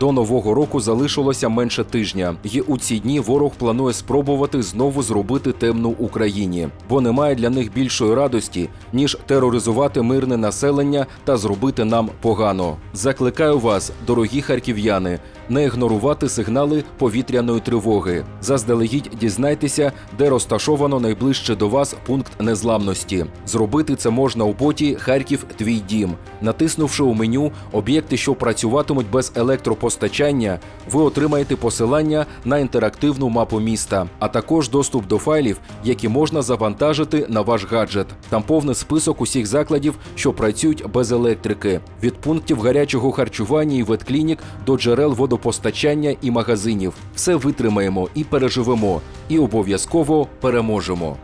До нового року залишилося менше тижня, і у ці дні ворог планує спробувати знову зробити темну Україні, бо немає для них більшої радості, ніж тероризувати мирне населення та зробити нам погано. Закликаю вас, дорогі харків'яни, не ігнорувати сигнали повітряної тривоги. Заздалегідь дізнайтеся, де розташовано найближче до вас пункт незламності. Зробити це можна у боті Харків Твій дім. Натиснувши у меню об'єкти, що працюватимуть без електропостачання, ви отримаєте посилання на інтерактивну мапу міста, а також доступ до файлів, які можна завантажити на ваш гаджет. Там повний список усіх закладів, що працюють без електрики, від пунктів гарячого харчування і ветклінік до джерел водопостачання і магазинів. Все витримаємо і переживемо, і обов'язково переможемо.